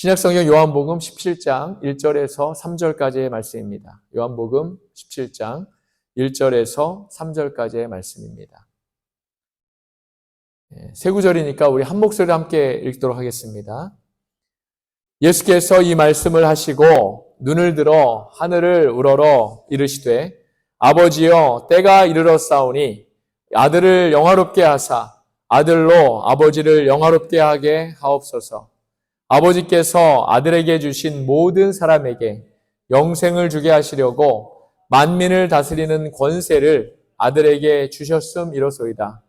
신약성경 요한복음 17장 1절에서 3절까지의 말씀입니다. 요한복음 17장 1절에서 3절까지의 말씀입니다. 예, 세 구절이니까 우리 한 목소리로 함께 읽도록 하겠습니다. 예수께서 이 말씀을 하시고 눈을 들어 하늘을 우러러 이르시되 아버지여 때가 이르러 싸우니 아들을 영화롭게 하사 아들로 아버지를 영화롭게 하게 하옵소서. 아버지께서 아들에게 주신 모든 사람에게 영생을 주게 하시려고 만민을 다스리는 권세를 아들에게 주셨음 이로소이다.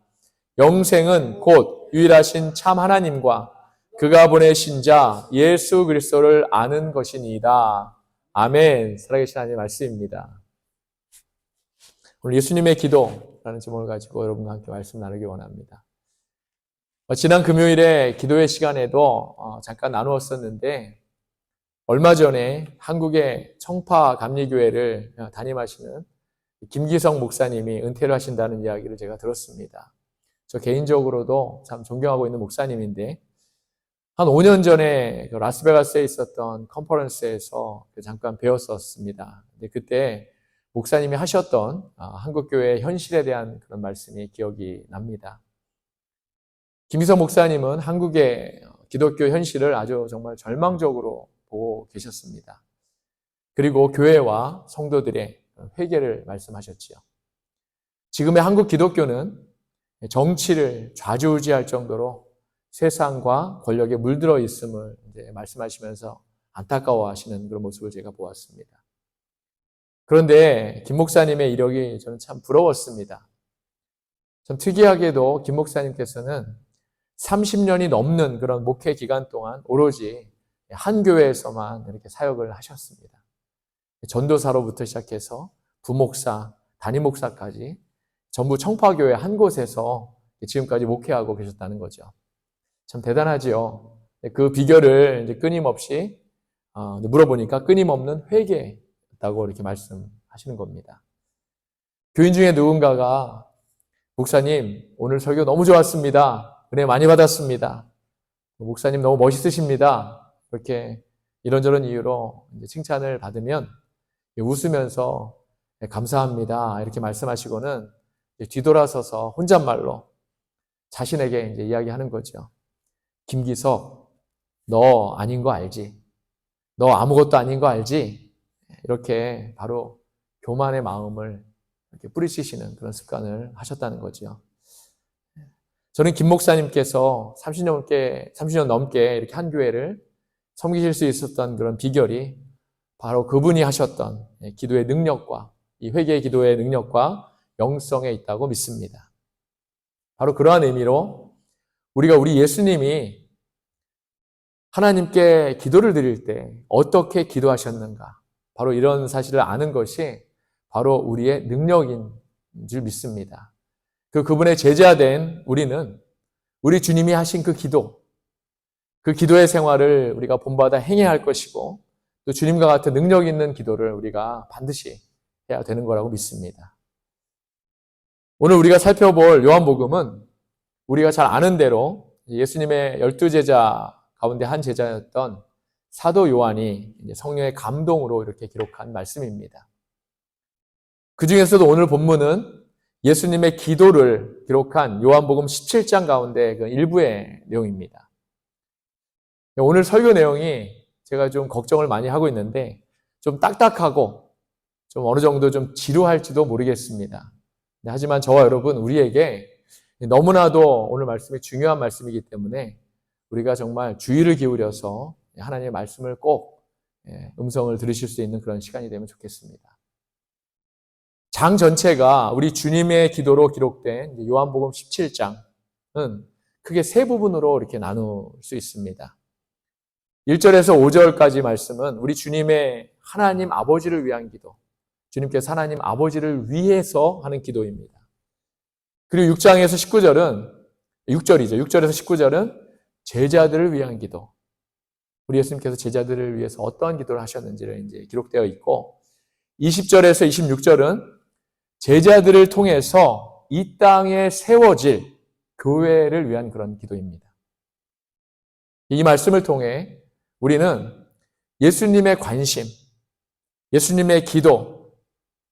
영생은 곧 유일하신 참 하나님과 그가 보내신 자 예수 그리스도를 아는 것이니이다. 아멘. 살아계신 하나님의 말씀입니다. 오늘 예수님의 기도라는 제목을 가지고 여러분과 함께 말씀 나누기 원합니다. 어, 지난 금요일에 기도의 시간에도 어, 잠깐 나누었었는데 얼마 전에 한국의 청파 감리교회를 어, 담임하시는 김기성 목사님이 은퇴를 하신다는 이야기를 제가 들었습니다. 저 개인적으로도 참 존경하고 있는 목사님인데 한 5년 전에 그 라스베가스에 있었던 컨퍼런스에서 그 잠깐 배웠었습니다. 그때 목사님이 하셨던 한국교회의 현실에 대한 그런 말씀이 기억이 납니다. 김희성 목사님은 한국의 기독교 현실을 아주 정말 절망적으로 보고 계셨습니다. 그리고 교회와 성도들의 회개를 말씀하셨지요. 지금의 한국 기독교는 정치를 좌지우지할 정도로 세상과 권력에 물들어 있음을 말씀하시면서 안타까워하시는 그런 모습을 제가 보았습니다. 그런데 김 목사님의 이력이 저는 참 부러웠습니다. 참 특이하게도 김 목사님께서는 30년이 넘는 그런 목회 기간 동안 오로지 한 교회에서만 이렇게 사역을 하셨습니다. 전도사로부터 시작해서 부목사, 담임목사까지 전부 청파교회 한 곳에서 지금까지 목회하고 계셨다는 거죠. 참 대단하지요. 그 비결을 끊임없이 어, 물어보니까 끊임없는 회개였다고 이렇게 말씀하시는 겁니다. 교인 중에 누군가가 목사님 오늘 설교 너무 좋았습니다. 은혜 많이 받았습니다. 목사님 너무 멋있으십니다. 이렇게 이런저런 이유로 칭찬을 받으면 웃으면서 네, 감사합니다. 이렇게 말씀하시고는 뒤돌아서서 혼잣말로 자신에게 이제 이야기하는 거죠. 김기석, 너 아닌 거 알지? 너 아무것도 아닌 거 알지? 이렇게 바로 교만의 마음을 이렇게 뿌리치시는 그런 습관을 하셨다는 거죠. 저는 김 목사님께서 30년 넘게, 30년 넘게 이렇게 한 교회를 섬기실 수 있었던 그런 비결이 바로 그분이 하셨던 예, 기도의 능력과 이 회개의 기도의 능력과 영성에 있다고 믿습니다. 바로 그러한 의미로 우리가 우리 예수님이 하나님께 기도를 드릴 때 어떻게 기도하셨는가? 바로 이런 사실을 아는 것이 바로 우리의 능력인 줄 믿습니다. 그 그분의 제자된 우리는 우리 주님이 하신 그 기도, 그 기도의 생활을 우리가 본받아 행해야 할 것이고 또 주님과 같은 능력 있는 기도를 우리가 반드시 해야 되는 거라고 믿습니다. 오늘 우리가 살펴볼 요한복음은 우리가 잘 아는 대로 예수님의 열두 제자 가운데 한 제자였던 사도 요한이 성령의 감동으로 이렇게 기록한 말씀입니다. 그 중에서도 오늘 본문은 예수님의 기도를 기록한 요한복음 17장 가운데 그 일부의 내용입니다. 오늘 설교 내용이 제가 좀 걱정을 많이 하고 있는데 좀 딱딱하고 좀 어느 정도 좀 지루할지도 모르겠습니다. 하지만 저와 여러분 우리에게 너무나도 오늘 말씀이 중요한 말씀이기 때문에 우리가 정말 주의를 기울여서 하나님의 말씀을 꼭 예, 음성을 들으실 수 있는 그런 시간이 되면 좋겠습니다. 장 전체가 우리 주님의 기도로 기록된 요한복음 17장은 크게 세 부분으로 이렇게 나눌 수 있습니다. 1절에서 5절까지 말씀은 우리 주님의 하나님 아버지를 위한 기도, 주님께서 하나님 아버지를 위해서 하는 기도입니다. 그리고 6장에서 19절은 6절이죠. 6절에서 19절은 제자들을 위한 기도. 우리 예수님께서 제자들을 위해서 어떠한 기도를 하셨는지를 이제 기록되어 있고 20절에서 26절은 제자들을 통해서 이 땅에 세워질 교회를 위한 그런 기도입니다. 이 말씀을 통해 우리는 예수님의 관심, 예수님의 기도,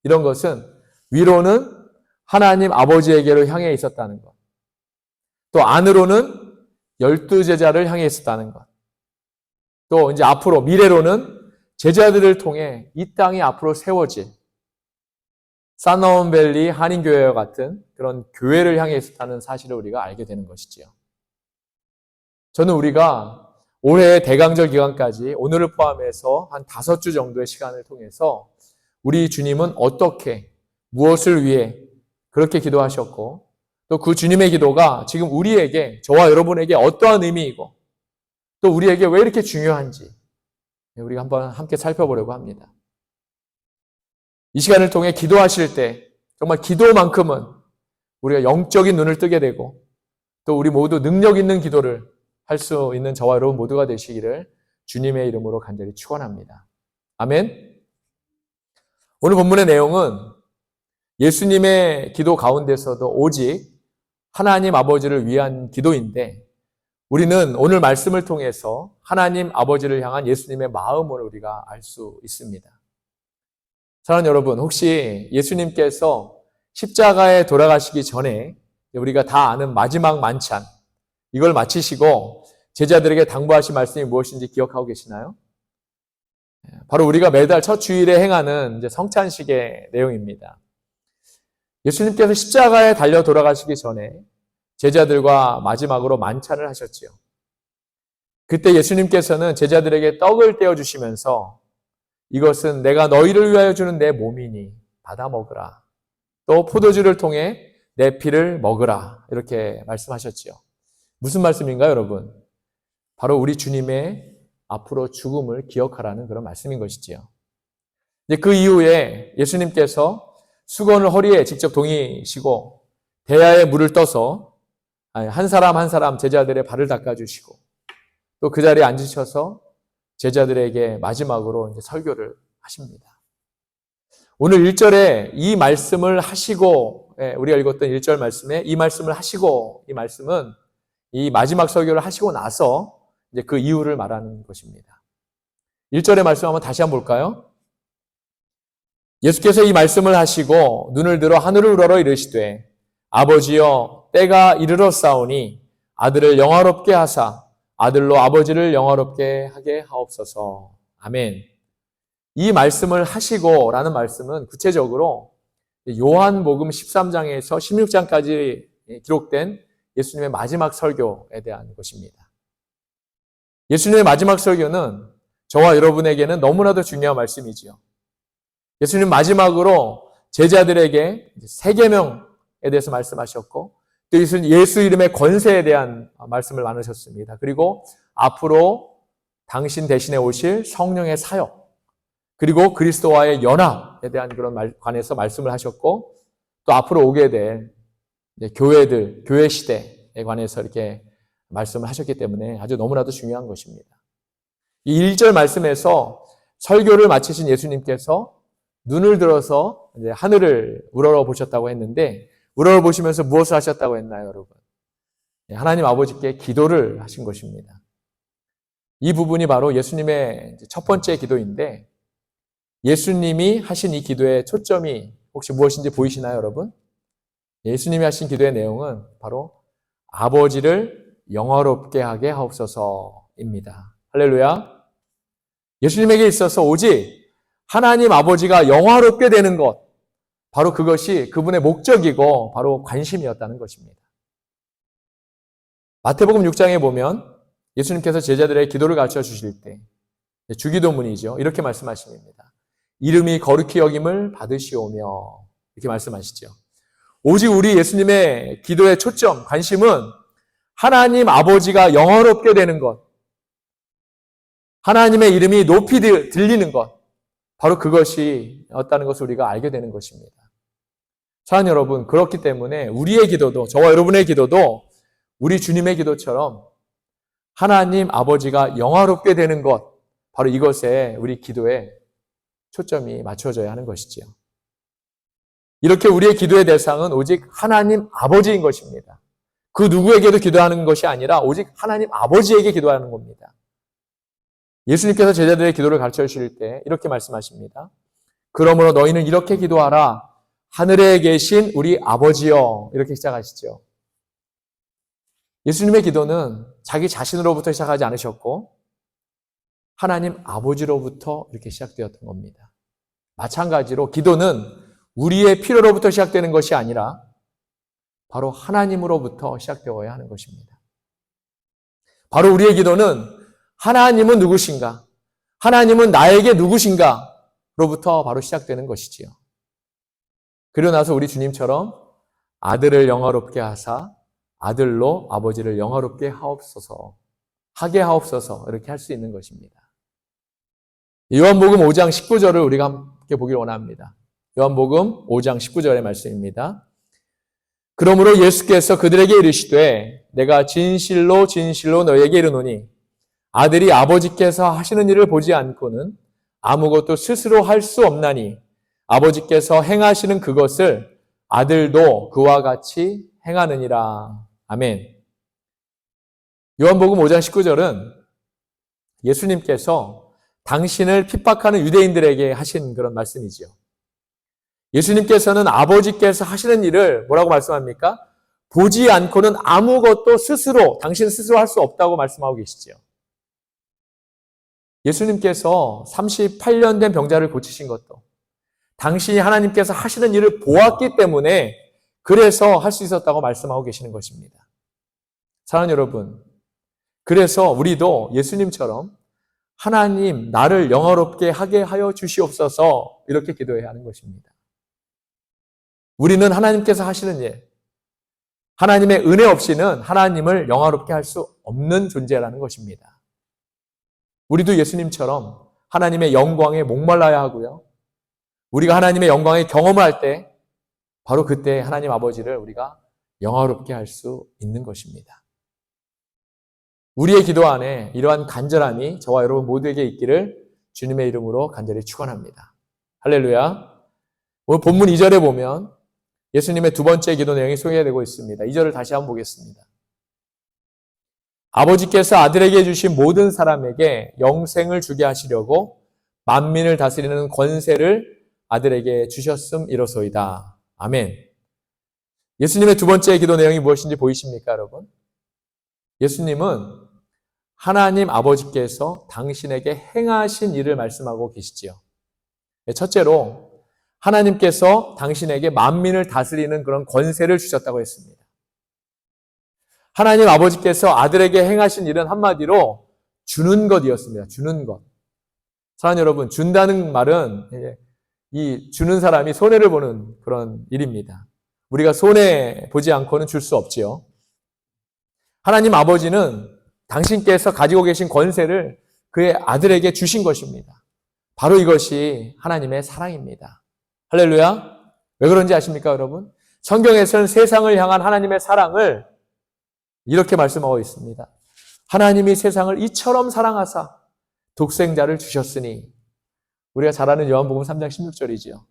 이런 것은 위로는 하나님 아버지에게로 향해 있었다는 것. 또 안으로는 열두 제자를 향해 있었다는 것. 또 이제 앞으로 미래로는 제자들을 통해 이 땅이 앞으로 세워질 사나운밸리 한인교회와 같은 그런 교회를 향해 있었다는 사실을 우리가 알게 되는 것이지요. 저는 우리가 올해 대강절 기간까지 오늘을 포함해서 한 다섯 주 정도의 시간을 통해서 우리 주님은 어떻게 무엇을 위해 그렇게 기도하셨고 또 그 주님의 기도가 지금 우리에게 저와 여러분에게 어떠한 의미이고 또 우리에게 왜 이렇게 중요한지 우리가 한번 함께 살펴보려고 합니다. 이 시간을 통해 기도하실 때 정말 기도만큼은 우리가 영적인 눈을 뜨게 되고 또 우리 모두 능력 있는 기도를 할 수 있는 저와 여러분 모두가 되시기를 주님의 이름으로 간절히 축원합니다. 아멘. 오늘 본문의 내용은 예수님의 기도 가운데서도 오직 하나님 아버지를 위한 기도인데 우리는 오늘 말씀을 통해서 하나님 아버지를 향한 예수님의 마음을 우리가 알 수 있습니다. 사랑하는 여러분, 혹시 예수님께서 십자가에 돌아가시기 전에 우리가 다 아는 마지막 만찬, 이걸 마치시고 제자들에게 당부하신 말씀이 무엇인지 기억하고 계시나요? 바로 우리가 매달 첫 주일에 행하는 성찬식의 내용입니다. 예수님께서 십자가에 달려 돌아가시기 전에 제자들과 마지막으로 만찬을 하셨지요. 그때 예수님께서는 제자들에게 떡을 떼어 주시면서 이것은 내가 너희를 위하여 주는 내 몸이니 받아 먹으라. 또 포도주를 통해 내 피를 먹으라. 이렇게 말씀하셨지요. 무슨 말씀인가요, 여러분? 바로 우리 주님의 앞으로 죽음을 기억하라는 그런 말씀인 것이지요. 이제 그 이후에 예수님께서 수건을 허리에 직접 동이시고 대야에 물을 떠서 한 사람 한 사람 제자들의 발을 닦아주시고 또 그 자리에 앉으셔서 제자들에게 마지막으로 이제 설교를 하십니다. 오늘 1절에 이 말씀을 하시고 예, 우리가 읽었던 1절 말씀에 이 말씀을 하시고 이 말씀은 이 마지막 설교를 하시고 나서 이제 그 이유를 말하는 것입니다. 1절의 말씀 한번 다시 한번 볼까요? 예수께서 이 말씀을 하시고 눈을 들어 하늘을 우러러 이르시되 아버지여 때가 이르렀사오니 아들을 영화롭게 하사 아들로 아버지를 영화롭게 하게 하옵소서. 아멘. 이 말씀을 하시고 라는 말씀은 구체적으로 요한복음 13장에서 16장까지 기록된 예수님의 마지막 설교에 대한 것입니다. 예수님의 마지막 설교는 저와 여러분에게는 너무나도 중요한 말씀이지요. 예수님 마지막으로 제자들에게 세계명에 대해서 말씀하셨고 또 예수 이름의 권세에 대한 말씀을 나누셨습니다. 그리고 앞으로 당신 대신에 오실 성령의 사역 그리고 그리스도와의 연합에 대한 그런 말, 관해서 말씀을 하셨고 또 앞으로 오게 될 교회들, 교회 시대에 관해서 이렇게 말씀을 하셨기 때문에 아주 너무나도 중요한 것입니다. 이 1절 말씀에서 설교를 마치신 예수님께서 눈을 들어서 하늘을 우러러 보셨다고 했는데 우러러 보시면서 무엇을 하셨다고 했나요, 여러분? 예, 하나님 아버지께 기도를 하신 것입니다. 이 부분이 바로 예수님의 첫 번째 기도인데 예수님이 하신 이 기도의 초점이 혹시 무엇인지 보이시나요, 여러분? 예수님이 하신 기도의 내용은 바로 아버지를 영화롭게 하게 하옵소서입니다. 할렐루야. 예수님에게 있어서 오직 하나님 아버지가 영화롭게 되는 것, 바로 그것이 그분의 목적이고 바로 관심이었다는 것입니다. 마태복음 6장에 보면 예수님께서 제자들의 기도를 가르쳐 주실 때 주기도문이죠. 이렇게 말씀하십니다. 이름이 거룩히 여김을 받으시오며 이렇게 말씀하시죠. 오직 우리 예수님의 기도의 초점, 관심은 하나님 아버지가 영어롭게 되는 것, 하나님의 이름이 높이 들리는 것, 바로 그것이 었다는 것을 우리가 알게 되는 것입니다. 사랑 여러분, 그렇기 때문에 우리의 기도도, 저와 여러분의 기도도 우리 주님의 기도처럼 하나님 아버지가 영화롭게 되는 것, 바로 이것에 우리 기도에 초점이 맞춰져야 하는 것이지요. 이렇게 우리의 기도의 대상은 오직 하나님 아버지인 것입니다. 그 누구에게도 기도하는 것이 아니라 오직 하나님 아버지에게 기도하는 겁니다. 예수님께서 제자들의 기도를 가르쳐 주실 때 이렇게 말씀하십니다. 그러므로 너희는 이렇게 기도하라. 하늘에 계신 우리 아버지여. 이렇게 시작하시죠. 예수님의 기도는 자기 자신으로부터 시작하지 않으셨고, 하나님 아버지로부터 이렇게 시작되었던 겁니다. 마찬가지로 기도는 우리의 필요로부터 시작되는 것이 아니라 바로 하나님으로부터 시작되어야 하는 것입니다. 바로 우리의 기도는 하나님은 누구신가? 하나님은 나에게 누구신가? 로부터 바로 시작되는 것이지요. 그리고 나서 우리 주님처럼 아들을 영화롭게 하사 아들로 아버지를 영화롭게 하옵소서, 하게 하옵소서 이렇게 할 수 있는 것입니다. 요한복음 5장 19절을 우리가 함께 보기를 원합니다. 요한복음 5장 19절의 말씀입니다. 그러므로 예수께서 그들에게 이르시되 내가 진실로 진실로 너에게 이르노니 아들이 아버지께서 하시는 일을 보지 않고는 아무것도 스스로 할 수 없나니 아버지께서 행하시는 그것을 아들도 그와 같이 행하느니라. 아멘. 요한복음 5장 19절은 예수님께서 당신을 핍박하는 유대인들에게 하신 그런 말씀이지요. 예수님께서는 아버지께서 하시는 일을 뭐라고 말씀합니까? 보지 않고는 아무것도 스스로, 당신 스스로 할 수 없다고 말씀하고 계시지요. 예수님께서 38년 된 병자를 고치신 것도 당신이 하나님께서 하시는 일을 보았기 때문에 그래서 할 수 있었다고 말씀하고 계시는 것입니다. 사랑하는 여러분, 그래서 우리도 예수님처럼 하나님, 나를 영화롭게 하게 하여 주시옵소서 이렇게 기도해야 하는 것입니다. 우리는 하나님께서 하시는 일, 하나님의 은혜 없이는 하나님을 영화롭게 할 수 없는 존재라는 것입니다. 우리도 예수님처럼 하나님의 영광에 목말라야 하고요. 우리가 하나님의 영광의 경험을 할 때, 바로 그때 하나님 아버지를 우리가 영화롭게 할 수 있는 것입니다. 우리의 기도 안에 이러한 간절함이 저와 여러분 모두에게 있기를 주님의 이름으로 간절히 축원합니다. 할렐루야. 오늘 본문 2절에 보면 예수님의 두 번째 기도 내용이 소개되고 있습니다. 2절을 다시 한번 보겠습니다. 아버지께서 아들에게 주신 모든 사람에게 영생을 주게 하시려고 만민을 다스리는 권세를 아들에게 주셨음 이로소이다. 아멘. 예수님의 두 번째 기도 내용이 무엇인지 보이십니까, 여러분? 예수님은 하나님 아버지께서 당신에게 행하신 일을 말씀하고 계시지요. 첫째로 하나님께서 당신에게 만민을 다스리는 그런 권세를 주셨다고 했습니다. 하나님 아버지께서 아들에게 행하신 일은 한마디로 주는 것이었습니다. 주는 것. 사랑하는 여러분, 준다는 말은 이 주는 사람이 손해를 보는 그런 일입니다. 우리가 손해 보지 않고는 줄 수 없지요. 하나님 아버지는 당신께서 가지고 계신 권세를 그의 아들에게 주신 것입니다. 바로 이것이 하나님의 사랑입니다. 할렐루야. 왜 그런지 아십니까, 여러분? 성경에서는 세상을 향한 하나님의 사랑을 이렇게 말씀하고 있습니다. 하나님이 세상을 이처럼 사랑하사 독생자를 주셨으니 우리가 잘 아는 요한복음 3장 16절이지요.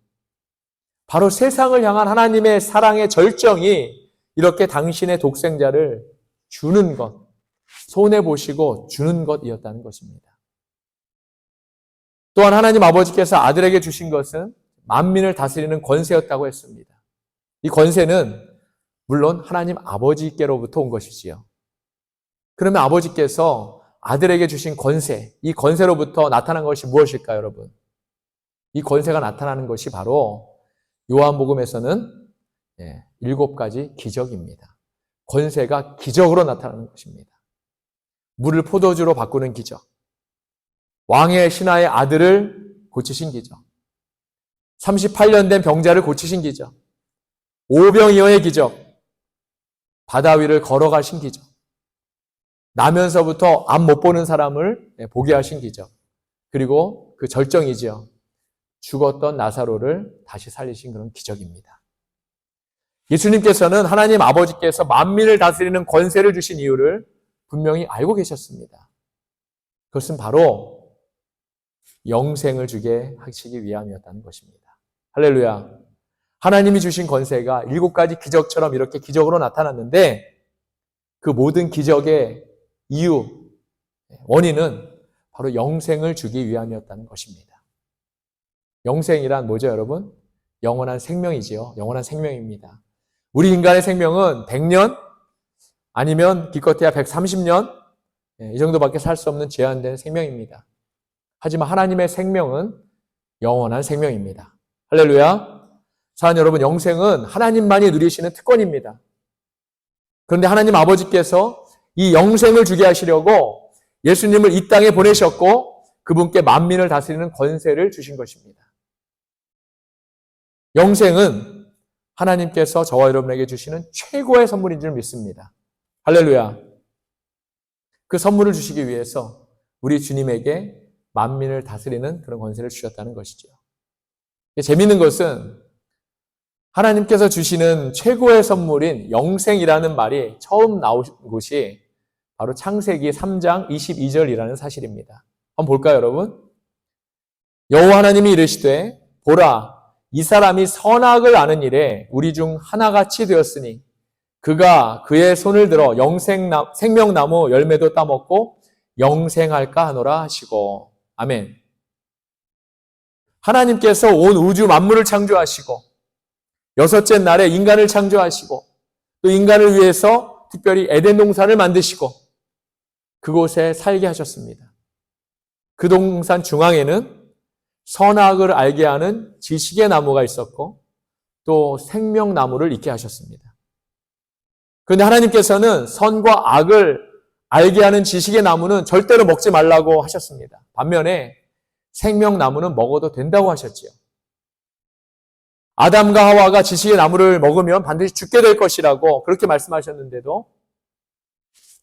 바로 세상을 향한 하나님의 사랑의 절정이 이렇게 당신의 독생자를 주는 것, 손해 보시고 주는 것이었다는 것입니다. 또한 하나님 아버지께서 아들에게 주신 것은 만민을 다스리는 권세였다고 했습니다. 이 권세는 물론 하나님 아버지께로부터 온 것이지요. 그러면 아버지께서 아들에게 주신 권세, 이 권세로부터 나타난 것이 무엇일까요, 여러분? 이 권세가 나타나는 것이 바로 요한복음에서는 예, 일곱 가지 기적입니다. 권세가 기적으로 나타나는 것입니다. 물을 포도주로 바꾸는 기적. 왕의 신하의 아들을 고치신 기적. 38년 된 병자를 고치신 기적. 오병이어의 기적. 바다 위를 걸어가신 기적. 나면서부터 앞 못 보는 사람을 보게 하신 기적. 그리고 그 절정이지요. 죽었던 나사로를 다시 살리신 그런 기적입니다. 예수님께서는 하나님 아버지께서 만민을 다스리는 권세를 주신 이유를 분명히 알고 계셨습니다. 그것은 바로 영생을 주게 하시기 위함이었다는 것입니다. 할렐루야. 하나님이 주신 권세가 일곱 가지 기적처럼 이렇게 기적으로 나타났는데 그 모든 기적의 이유, 원인은 바로 영생을 주기 위함이었다는 것입니다. 영생이란 뭐죠, 여러분? 영원한 생명이지요. 영원한 생명입니다. 우리 인간의 생명은 100년 아니면 기껏해야 130년 예, 이 정도밖에 살 수 없는 제한된 생명입니다. 하지만 하나님의 생명은 영원한 생명입니다. 할렐루야. 사랑 여러분, 영생은 하나님만이 누리시는 특권입니다. 그런데 하나님 아버지께서 이 영생을 주게 하시려고 예수님을 이 땅에 보내셨고 그분께 만민을 다스리는 권세를 주신 것입니다. 영생은 하나님께서 저와 여러분에게 주시는 최고의 선물인 줄 믿습니다. 할렐루야. 그 선물을 주시기 위해서 우리 주님에게 만민을 다스리는 그런 권세를 주셨다는 것이죠. 재미있는 것은 하나님께서 주시는 최고의 선물인 영생이라는 말이 처음 나온 곳이 바로 창세기 3장 22절이라는 사실입니다. 한번 볼까요, 여러분? 여호와 하나님이 이르시되 보라 이 사람이 선악을 아는 일에 우리 중 하나같이 되었으니 그가 그의 손을 들어 영생나, 생명나무 열매도 따먹고 영생할까 하노라 하시고 아멘. 하나님께서 온 우주 만물을 창조하시고 여섯째 날에 인간을 창조하시고 또 인간을 위해서 특별히 에덴 동산을 만드시고 그곳에 살게 하셨습니다. 그 동산 중앙에는 선악을 알게 하는 지식의 나무가 있었고 또 생명나무를 있게 하셨습니다. 그런데 하나님께서는 선과 악을 알게 하는 지식의 나무는 절대로 먹지 말라고 하셨습니다. 반면에 생명나무는 먹어도 된다고 하셨지요. 아담과 하와가 지식의 나무를 먹으면 반드시 죽게 될 것이라고 그렇게 말씀하셨는데도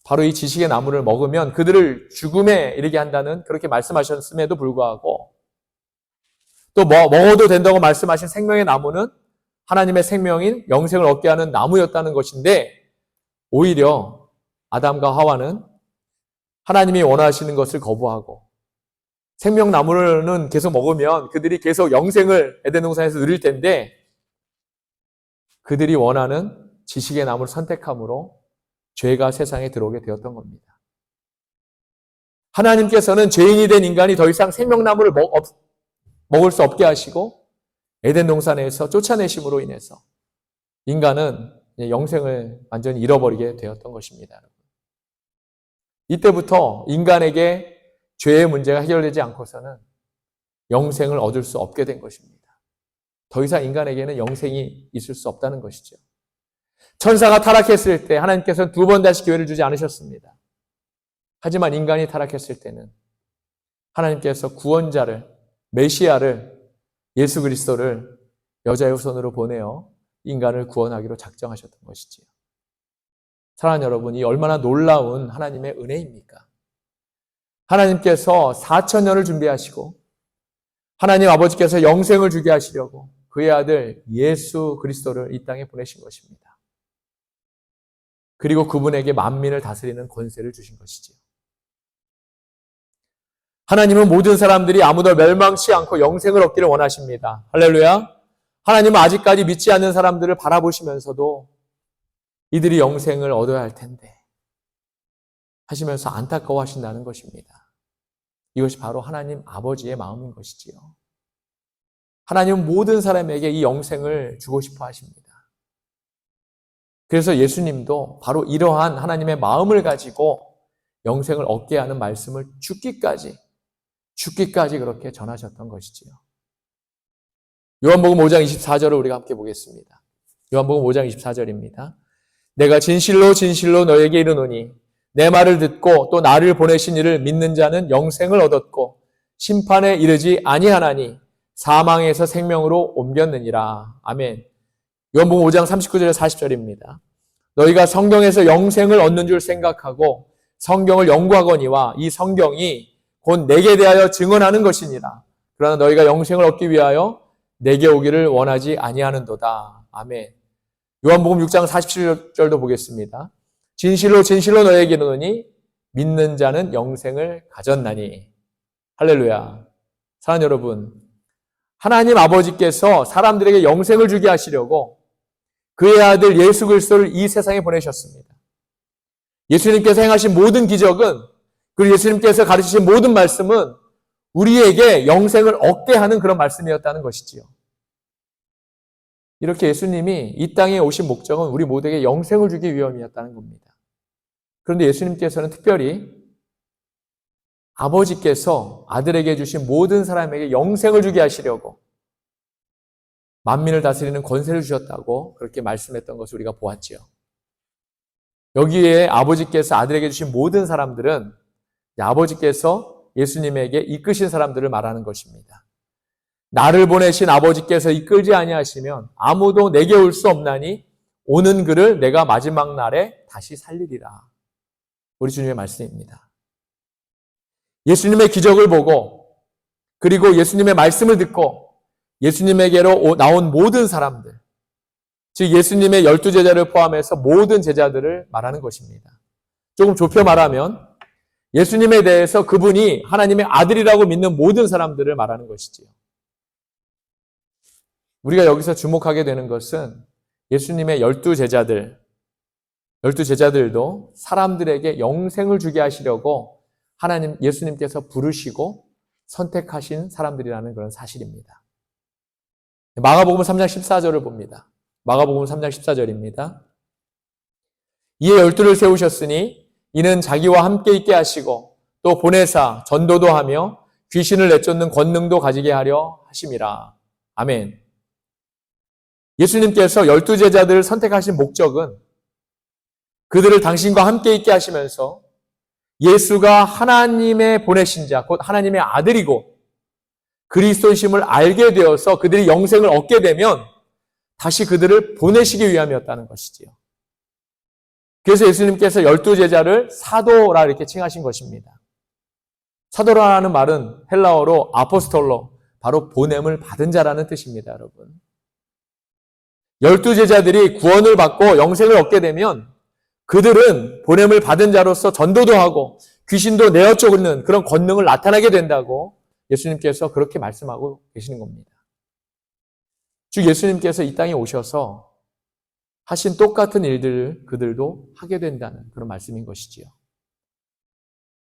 바로 이 지식의 나무를 먹으면 그들을 죽음에 이르게 한다는 그렇게 말씀하셨음에도 불구하고 또 뭐, 먹어도 된다고 말씀하신 생명의 나무는 하나님의 생명인 영생을 얻게 하는 나무였다는 것인데 오히려 아담과 하와는 하나님이 원하시는 것을 거부하고 생명나무는 계속 먹으면 그들이 계속 영생을 에덴 동산에서 누릴 텐데 그들이 원하는 지식의 나무를 선택함으로 죄가 세상에 들어오게 되었던 겁니다. 하나님께서는 죄인이 된 인간이 더 이상 생명나무를 먹, 먹을 수 없게 하시고 에덴 동산에서 쫓아내심으로 인해서 인간은 영생을 완전히 잃어버리게 되었던 것입니다. 이때부터 인간에게 죄의 문제가 해결되지 않고서는 영생을 얻을 수 없게 된 것입니다. 더 이상 인간에게는 영생이 있을 수 없다는 것이죠. 천사가 타락했을 때 하나님께서는 두 번 다시 기회를 주지 않으셨습니다. 하지만 인간이 타락했을 때는 하나님께서 구원자를 메시아를 예수 그리스도를 여자의 후손으로 보내어 인간을 구원하기로 작정하셨던 것이지요. 사랑하는 여러분, 이 얼마나 놀라운 하나님의 은혜입니까? 하나님께서 4천 년을 준비하시고 하나님 아버지께서 영생을 주게 하시려고 그의 아들 예수 그리스도를 이 땅에 보내신 것입니다. 그리고 그분에게 만민을 다스리는 권세를 주신 것이지요. 하나님은 모든 사람들이 아무도 멸망치 않고 영생을 얻기를 원하십니다. 할렐루야. 하나님은 아직까지 믿지 않는 사람들을 바라보시면서도 이들이 영생을 얻어야 할 텐데 하시면서 안타까워 하신다는 것입니다. 이것이 바로 하나님 아버지의 마음인 것이지요. 하나님은 모든 사람에게 이 영생을 주고 싶어 하십니다. 그래서 예수님도 바로 이러한 하나님의 마음을 가지고 영생을 얻게 하는 말씀을 죽기까지 죽기까지 그렇게 전하셨던 것이지요. 요한복음 5장 24절을 우리가 함께 보겠습니다. 요한복음 5장 24절입니다. 내가 진실로 진실로 너에게 이르노니 내 말을 듣고 또 나를 보내신 이를 믿는 자는 영생을 얻었고 심판에 이르지 아니하나니 사망에서 생명으로 옮겼느니라. 아멘. 요한복음 5장 39절에 40절입니다. 너희가 성경에서 영생을 얻는 줄 생각하고 성경을 연구하거니와 이 성경이 곧 내게 대하여 증언하는 것이니라. 그러나 너희가 영생을 얻기 위하여 내게 오기를 원하지 아니하는도다. 아멘. 요한복음 6장 47절도 보겠습니다. 진실로 진실로 너에게 이르노니 믿는 자는 영생을 가졌나니. 할렐루야. 사랑 여러분, 하나님 아버지께서 사람들에게 영생을 주게 하시려고 그의 아들 예수 그리스도를 이 세상에 보내셨습니다. 예수님께서 행하신 모든 기적은 그리고 예수님께서 가르치신 모든 말씀은 우리에게 영생을 얻게 하는 그런 말씀이었다는 것이지요. 이렇게 예수님이 이 땅에 오신 목적은 우리 모두에게 영생을 주기 위함이었다는 겁니다. 그런데 예수님께서는 특별히 아버지께서 아들에게 주신 모든 사람에게 영생을 주게 하시려고 만민을 다스리는 권세를 주셨다고 그렇게 말씀했던 것을 우리가 보았지요. 여기에 아버지께서 아들에게 주신 모든 사람들은 아버지께서 예수님에게 이끄신 사람들을 말하는 것입니다. 나를 보내신 아버지께서 이끌지 아니하시면 아무도 내게 올 수 없나니 오는 그를 내가 마지막 날에 다시 살리리라. 우리 주님의 말씀입니다. 예수님의 기적을 보고 그리고 예수님의 말씀을 듣고 예수님에게로 나온 모든 사람들, 즉 예수님의 열두 제자를 포함해서 모든 제자들을 말하는 것입니다. 조금 좁혀 말하면 예수님에 대해서 그분이 하나님의 아들이라고 믿는 모든 사람들을 말하는 것이지요. 우리가 여기서 주목하게 되는 것은 예수님의 열두 제자들, 열두 제자들도 사람들에게 영생을 주게 하시려고 하나님, 예수님께서 부르시고 선택하신 사람들이라는 그런 사실입니다. 마가복음 3장 14절을 봅니다. 마가복음 3장 14절입니다. 이에 열두를 세우셨으니 이는 자기와 함께 있게 하시고 또 보내사 전도도 하며 귀신을 내쫓는 권능도 가지게 하려 하심이라. 아멘. 예수님께서 열두 제자들을 선택하신 목적은 그들을 당신과 함께 있게 하시면서 예수가 하나님의 보내신 자, 곧 하나님의 아들이고 그리스도이심을 알게 되어서 그들이 영생을 얻게 되면 다시 그들을 보내시기 위함이었다는 것이지요. 그래서 예수님께서 열두 제자를 사도라 이렇게 칭하신 것입니다. 사도라는 말은 헬라어로 아포스톨로 바로 보냄을 받은 자라는 뜻입니다, 여러분. 열두 제자들이 구원을 받고 영생을 얻게 되면 그들은 보냄을 받은 자로서 전도도 하고 귀신도 내어 쫓는 그런 권능을 나타나게 된다고 예수님께서 그렇게 말씀하고 계시는 겁니다. 즉 예수님께서 이 땅에 오셔서 하신 똑같은 일들을 그들도 하게 된다는 그런 말씀인 것이지요.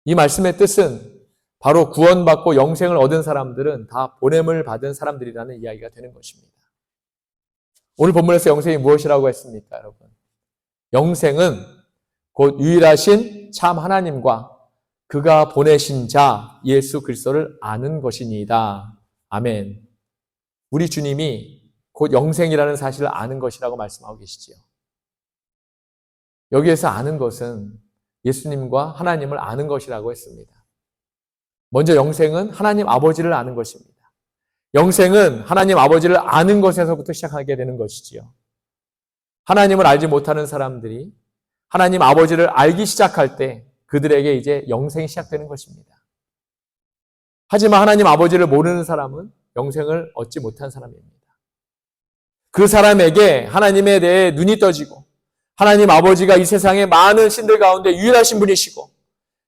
이 말씀의 뜻은 바로 구원받고 영생을 얻은 사람들은 다 보냄을 받은 사람들이라는 이야기가 되는 것입니다. 오늘 본문에서 영생이 무엇이라고 했습니까, 여러분? 영생은 곧 유일하신 참 하나님과 그가 보내신 자 예수 그리스도를 아는 것이니이다. 아멘. 우리 주님이 곧 영생이라는 사실을 아는 것이라고 말씀하고 계시지요. 여기에서 아는 것은 예수님과 하나님을 아는 것이라고 했습니다. 먼저 영생은 하나님 아버지를 아는 것입니다. 영생은 하나님 아버지를 아는 것에서부터 시작하게 되는 것이지요. 하나님을 알지 못하는 사람들이 하나님 아버지를 알기 시작할 때 그들에게 이제 영생이 시작되는 것입니다. 하지만 하나님 아버지를 모르는 사람은 영생을 얻지 못한 사람입니다. 그 사람에게 하나님에 대해 눈이 떠지고 하나님 아버지가 이 세상의 많은 신들 가운데 유일하신 분이시고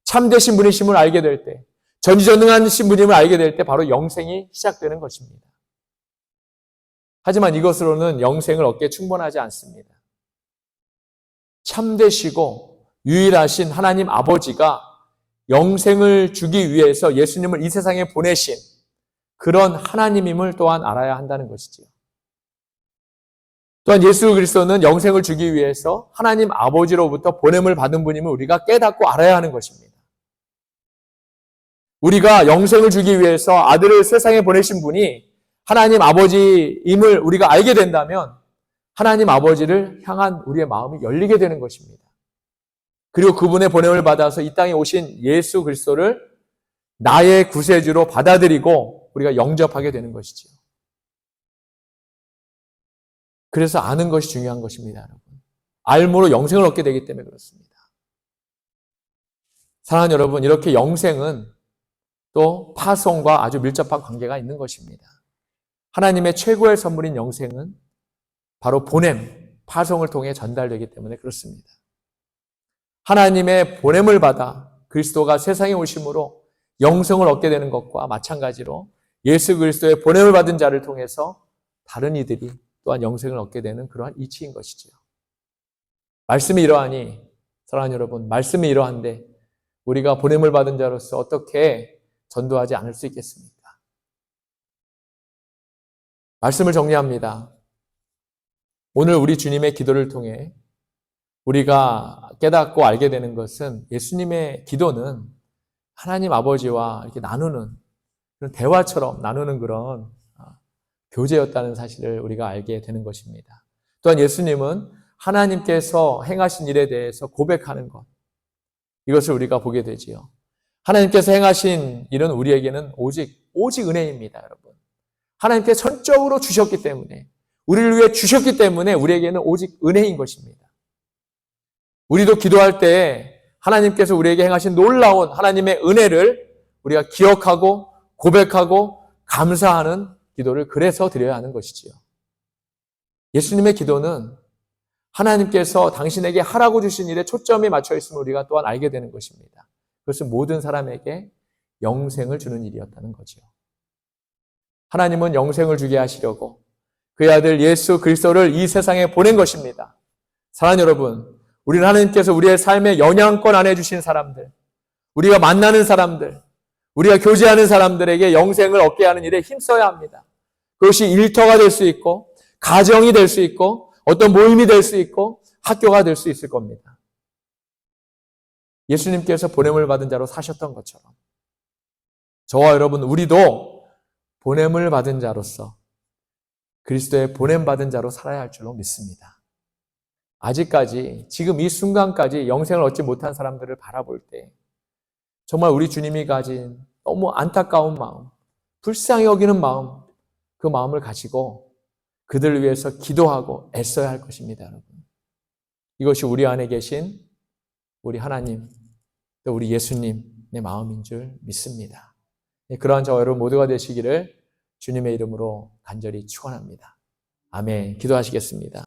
참되신 분이심을 알게 될 때, 전지전능한 신분임을 알게 될 때 바로 영생이 시작되는 것입니다. 하지만 이것으로는 영생을 얻기에 충분하지 않습니다. 참되시고 유일하신 하나님 아버지가 영생을 주기 위해서 예수님을 이 세상에 보내신 그런 하나님임을 또한 알아야 한다는 것이지요. 또한 예수 그리스도는 영생을 주기 위해서 하나님 아버지로부터 보냄을 받은 분임을 우리가 깨닫고 알아야 하는 것입니다. 우리가 영생을 주기 위해서 아들을 세상에 보내신 분이 하나님 아버지임을 우리가 알게 된다면 하나님 아버지를 향한 우리의 마음이 열리게 되는 것입니다. 그리고 그분의 보냄을 받아서 이 땅에 오신 예수 그리스도를 나의 구세주로 받아들이고 우리가 영접하게 되는 것이지요. 그래서 아는 것이 중요한 것입니다, 여러분. 알므로 영생을 얻게 되기 때문에 그렇습니다. 사랑하는 여러분, 이렇게 영생은 또 파송과 아주 밀접한 관계가 있는 것입니다. 하나님의 최고의 선물인 영생은 바로 보냄, 파송을 통해 전달되기 때문에 그렇습니다. 하나님의 보냄을 받아 그리스도가 세상에 오심으로 영생을 얻게 되는 것과 마찬가지로 예수 그리스도의 보냄을 받은 자를 통해서 다른 이들이 또한 영생을 얻게 되는 그러한 이치인 것이지요. 말씀이 이러하니 사랑하는 여러분, 말씀이 이러한데 우리가 보냄을 받은 자로서 어떻게 전도하지 않을 수 있겠습니까? 말씀을 정리합니다. 오늘 우리 주님의 기도를 통해 우리가 깨닫고 알게 되는 것은 예수님의 기도는 하나님 아버지와 이렇게 나누는 그런 대화처럼 나누는 그런 아, 교제였다는 사실을 우리가 알게 되는 것입니다. 또한 예수님은 하나님께서 행하신 일에 대해서 고백하는 것, 이것을 우리가 보게 되지요. 하나님께서 행하신 일은 우리에게는 오직, 오직 은혜입니다, 여러분. 하나님께 전적으로 주셨기 때문에, 우리를 위해 주셨기 때문에 우리에게는 오직 은혜인 것입니다. 우리도 기도할 때 하나님께서 우리에게 행하신 놀라운 하나님의 은혜를 우리가 기억하고 고백하고 감사하는 기도를 그래서 드려야 하는 것이지요. 예수님의 기도는 하나님께서 당신에게 하라고 주신 일에 초점이 맞춰 있음을 우리가 또한 알게 되는 것입니다. 그것은 모든 사람에게 영생을 주는 일이었다는 거지요. 하나님은 영생을 주게 하시려고 그의 아들 예수 그리스도를 이 세상에 보낸 것입니다. 사랑하는 여러분, 우리는 하나님께서 우리의 삶의 영향권 안에 주신 사람들, 우리가 만나는 사람들, 우리가 교제하는 사람들에게 영생을 얻게 하는 일에 힘써야 합니다. 그것이 일터가 될 수 있고, 가정이 될 수 있고, 어떤 모임이 될 수 있고, 학교가 될 수 있을 겁니다. 예수님께서 보냄을 받은 자로 사셨던 것처럼, 저와 여러분, 우리도 보냄을 받은 자로서 그리스도의 보냄 받은 자로 살아야 할 줄로 믿습니다. 아직까지, 지금 이 순간까지 영생을 얻지 못한 사람들을 바라볼 때, 정말 우리 주님이 가진 너무 안타까운 마음, 불쌍히 여기는 마음, 그 마음을 가지고 그들을 위해서 기도하고 애써야 할 것입니다, 여러분. 이것이 우리 안에 계신 우리 하나님, 또 우리 예수님의 마음인 줄 믿습니다. 네, 그러한 저와 여러분 모두가 되시기를 주님의 이름으로 간절히 축원합니다. 아멘. 기도하시겠습니다.